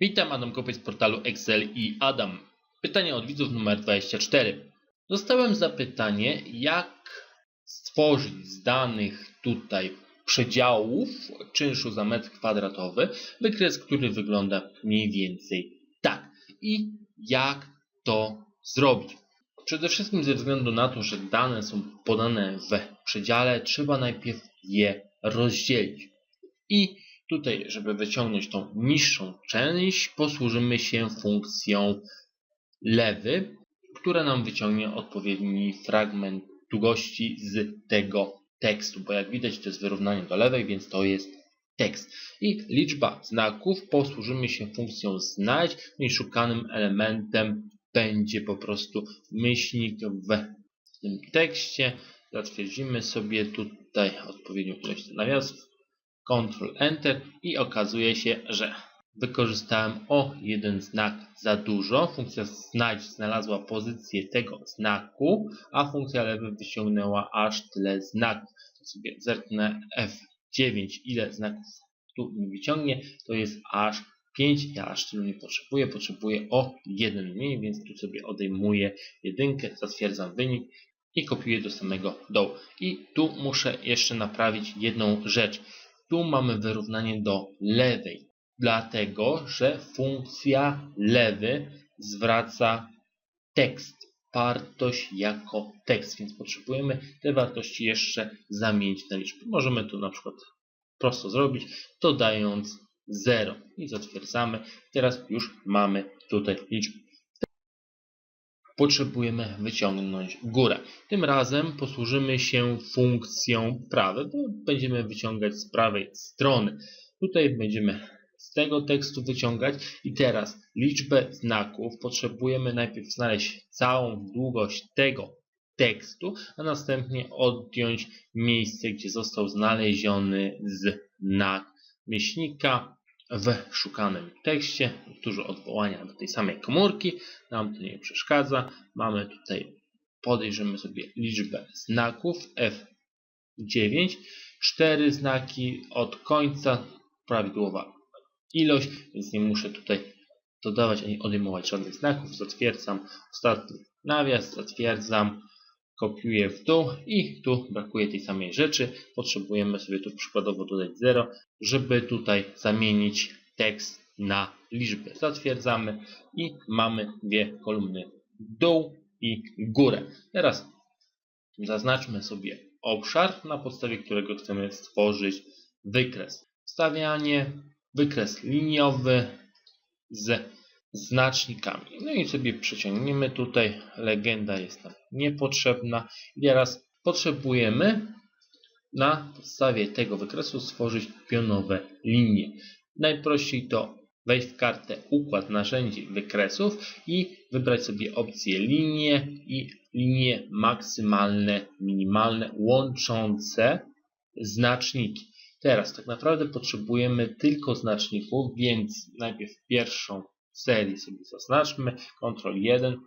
Witam, Adam Kopiec z portalu Excel i Adam. Pytanie od widzów numer 24. Dostałem zapytanie, jak stworzyć z danych tutaj przedziałów czynszu za metr kwadratowy wykres, który wygląda mniej więcej tak. I jak to zrobić? Przede wszystkim ze względu na to, że dane są podane w przedziale, trzeba najpierw je rozdzielić. I tutaj, żeby wyciągnąć tą niższą część, posłużymy się funkcją lewy, która nam wyciągnie odpowiedni fragment długości z tego tekstu, bo jak widać to jest wyrównanie do lewej, więc to jest tekst. I liczba znaków, posłużymy się funkcją znajdź, no i szukanym elementem będzie po prostu myślnik w tym tekście. Zatwierdzimy sobie tutaj odpowiednią ilość nawiasów, Ctrl Enter i okazuje się, że wykorzystałem o jeden znak za dużo. Funkcja znajdź znalazła pozycję tego znaku, a funkcja lewy wyciągnęła aż tyle znaków. Sobie zerknę F9, ile znaków tu mi wyciągnie, to jest aż 5, ja aż tylu nie potrzebuję, potrzebuję o jeden mniej, więc tu sobie odejmuję jedynkę, zatwierdzam wynik i kopiuję do samego dołu. I tu muszę jeszcze naprawić jedną rzecz. Tu mamy wyrównanie do lewej, dlatego że funkcja lewy zwraca tekst, wartość jako tekst, więc potrzebujemy te wartości jeszcze zamienić na liczby. Możemy to na przykład prosto zrobić, dodając 0 i zatwierdzamy. Teraz już mamy tutaj liczbę. Potrzebujemy wyciągnąć górę. Tym razem posłużymy się funkcją prawej, bo będziemy wyciągać z prawej strony. Tutaj będziemy z tego tekstu wyciągać i teraz liczbę znaków potrzebujemy najpierw znaleźć całą długość tego tekstu, a następnie odjąć miejsce, gdzie został znaleziony znak myślnika w szukanym tekście. Dużo odwołania do tej samej komórki, nam to nie przeszkadza. Mamy tutaj, podejrzymy sobie liczbę znaków F9, cztery znaki od końca, prawidłowa ilość, więc nie muszę tutaj dodawać ani odejmować żadnych znaków. Zatwierdzam ostatni nawias, zatwierdzam, kopiuję w dół i tu brakuje tej samej rzeczy. Potrzebujemy sobie tu przykładowo dodać 0, żeby tutaj zamienić tekst na liczbę. Zatwierdzamy i mamy dwie kolumny dół i górę. Teraz zaznaczmy sobie obszar, na podstawie którego chcemy stworzyć wykres. Wstawianie, wykres liniowy z znacznikami. No i sobie przeciągniemy tutaj. Legenda jest nam niepotrzebna. I teraz potrzebujemy na podstawie tego wykresu stworzyć pionowe linie. Najprościej to wejść w kartę Układ narzędzi wykresów i wybrać sobie opcję linie i linie maksymalne, minimalne łączące znaczniki. Teraz tak naprawdę potrzebujemy tylko znaczników, więc najpierw pierwszą serię sobie zaznaczmy, Ctrl 1,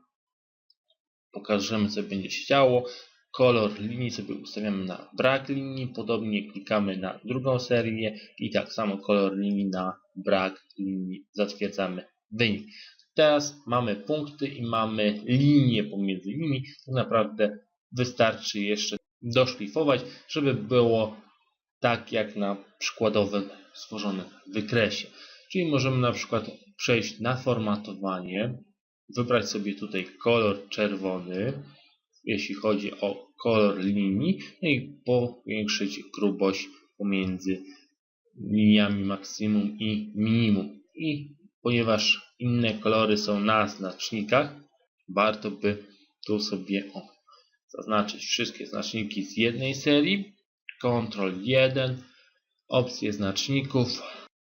pokażemy co będzie się działo, kolor linii sobie ustawiamy na brak linii, podobnie klikamy na drugą serię i tak samo kolor linii na brak linii, zatwierdzamy wynik. Teraz mamy punkty i mamy linie pomiędzy nimi, tak naprawdę wystarczy jeszcze doszlifować, żeby było tak jak na przykładowym stworzonym wykresie. Czyli możemy na przykład przejść na formatowanie, wybrać sobie tutaj kolor czerwony, jeśli chodzi o kolor linii, no i powiększyć grubość pomiędzy liniami maksimum i minimum. I ponieważ inne kolory są na znacznikach, warto by tu sobie o, zaznaczyć wszystkie znaczniki z jednej serii, Ctrl 1, opcje znaczników,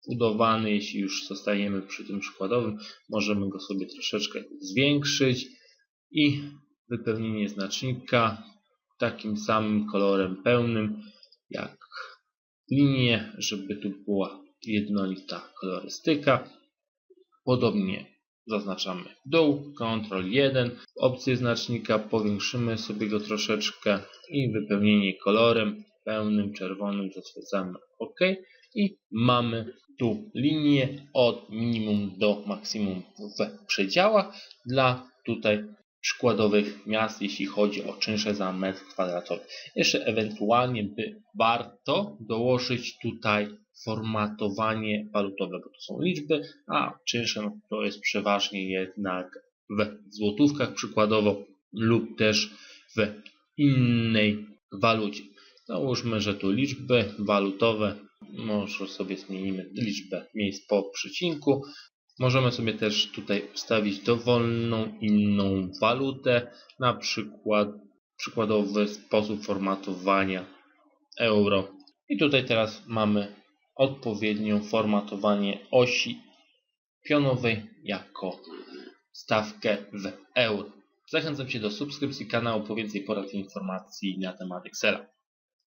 budowany, jeśli już zostajemy przy tym przykładowym, możemy go sobie troszeczkę zwiększyć i wypełnienie znacznika takim samym kolorem pełnym jak linie, żeby tu była jednolita kolorystyka. Podobnie zaznaczamy w dół, Ctrl 1, opcję znacznika, powiększymy sobie go troszeczkę i wypełnienie kolorem pełnym czerwonym zatwierdzamy OK i mamy tu linię od minimum do maksimum w przedziałach dla tutaj przykładowych miast, jeśli chodzi o czynsze za metr kwadratowy. Jeszcze ewentualnie by warto dołożyć tutaj formatowanie walutowe, bo to są liczby, a czynsze no, to jest przeważnie jednak w złotówkach przykładowo lub też w innej walucie. Załóżmy, że tu liczby walutowe, może sobie zmienimy liczbę miejsc po przecinku. Możemy sobie też tutaj ustawić dowolną inną walutę, na przykład przykładowy sposób formatowania euro. I tutaj teraz mamy odpowiednio formatowanie osi pionowej jako stawkę w euro. Zachęcam Cię do subskrypcji kanału po więcej porad i informacji na temat Excela.